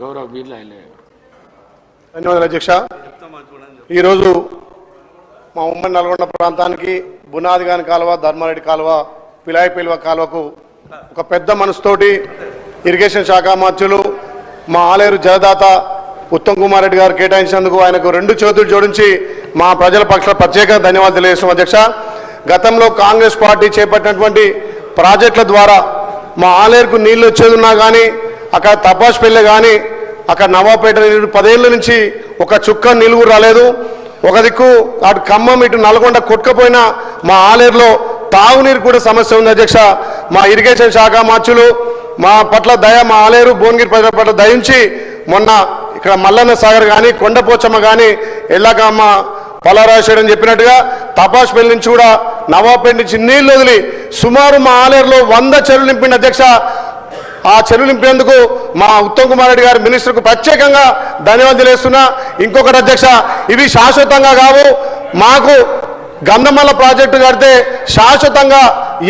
వీళ్ళు అయిలే ధన్యవాదాలు అధ్యక్ష. ఈరోజు మా ఉమ్మడి నల్గొండ ప్రాంతానికి బునాదిగాని కాలువ ధర్మారెడ్డి కాలువ పిలాయి పిల్వ కాలువకు ఒక పెద్ద మనసుతోటి ఇరిగేషన్ శాఖ మంత్రులు మా ఆలేరు జలదాత ఉత్తమ్ కుమార్ రెడ్డి గారు కేటాయించినందుకు ఆయనకు రెండు చేతులు జోడించి మా ప్రజల పక్షాల ప్రత్యేక ధన్యవాదాలు తెలియజేస్తాం అధ్యక్ష. గతంలో కాంగ్రెస్ పార్టీ చేపట్టినటువంటి ప్రాజెక్టుల ద్వారా మా ఆలేరుకు నీళ్ళు వచ్చేది ఉన్నా కానీ అక్కడ తపాష్పల్లె కానీ అక్కడ నవాపేట పదేళ్ళ నుంచి ఒక చుక్క నిలువు రాలేదు. ఒక దిక్కు అటు ఖమ్మం ఇటు నల్గొండ కొట్టుకపోయిన మా ఆలేరులో తాగునీరు కూడా సమస్య ఉంది అధ్యక్ష. మా ఇరిగేషన్ శాఖ మార్చులు మా పట్ల దయ మా ఆలేరు భువనగిరి ప్రజల పట్ల దయించి మొన్న ఇక్కడ మల్లన్న సాగర్ కానీ కొండపోచమ్మ కానీ ఎల్లాకమ్మ పలారాశేడు అని చెప్పినట్టుగా తపాష్పల్లి నుంచి కూడా నవాపేట నుంచి నీళ్ళు వదిలి సుమారు మా ఆలేరులో వంద చెరువులు నింపిన అధ్యక్ష. ఆ చెరువు నింపేందుకు మా ఉత్తమ్ కుమార్ రెడ్డి గారి మినిస్టర్కు ప్రత్యేకంగా ధన్యవాదాలు తెలియస్తున్నా ఇంకొకటి అధ్యక్ష ఇవి శాశ్వతంగా కావు. మాకు గంధమల్ల ప్రాజెక్టు కడితే శాశ్వతంగా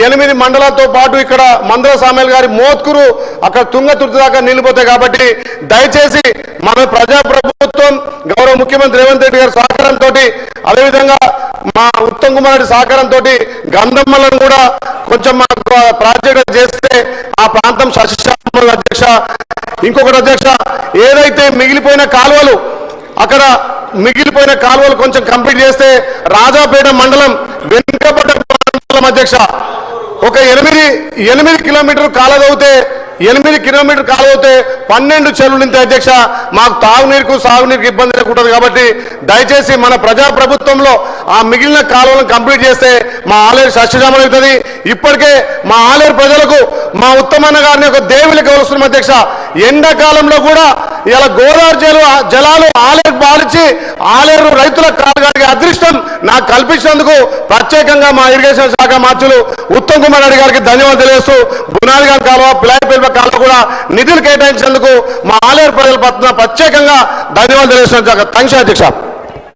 ఎనిమిది మండలాలతో పాటు ఇక్కడ మందల సామేల్ గారి మోత్కురు అక్కడ తుంగతుర్తి దాకా నిలిపోతాయి కాబట్టి దయచేసి మన ప్రజాప్రభుత్వం గౌరవ ముఖ్యమంత్రి రేవంత్ రెడ్డి గారి సహకారంతో అదేవిధంగా మా ఉత్తమ్ కుమార్ రెడ్డి సహకారంతో గంధమ్మలను కూడా కొంచెం మాకు ప్రాజెక్ట్ చేస్తే ఆ ప్రాంతం సస్యశ్యామల అధ్యక్ష ఇంకొకటి అధ్యక్ష ఏదైతే మిగిలిపోయిన కాలువలు అక్కడ మిగిలిపోయిన కాలువలు కొంచెం కంప్లీట్ చేస్తే రాజాపేట మండలం వెనుకబడ్డ మండలం అధ్యక్ష. ఒక ఎనిమిది ఎనిమిది కిలోమీటర్ కాలదవుతే ఎనిమిది కిలోమీటర్ కాలువతే పన్నెండు చెరువులు ఇంత అధ్యక్ష. మాకు తాగునీరుకు సాగునీరుకు ఇబ్బంది లేకుంటుంది కాబట్టి దయచేసి మన ప్రజా ప్రభుత్వంలో ఆ మిగిలిన కాలువలను కంప్లీట్ చేస్తే మా ఆలేరు సస్యజామలు అవుతుంది. ఇప్పటికే మా ఆలేరు ప్రజలకు మా ఉత్తమన్న గారిని ఒక దేవుని వస్తున్నాం అధ్యక్ష? ఎండాకాలంలో కూడా ఇలా గోదావరి జలు జలాలు ఆలేరు పాలించి ఆలేరు రైతుల కాలగాడికి అదృష్టం నాకు కల్పించినందుకు ప్రత్యేకంగా మా ఇరిగేషన్ శాఖ మంత్రులు ఉత్తమ్ కుమార్ రెడ్డి గారికి ధన్యవాదాలు తెలియజేస్తూ బునాది కాలువ పిలాయి కాలువ కూడా నిధులు కేటాయించినందుకు మా ఆలేరు ప్రజల పట్ల ప్రత్యేకంగా ధన్యవాదాలు తెలియజేస్తున్నాం థ్యాంక్స్ అధ్యక్ష.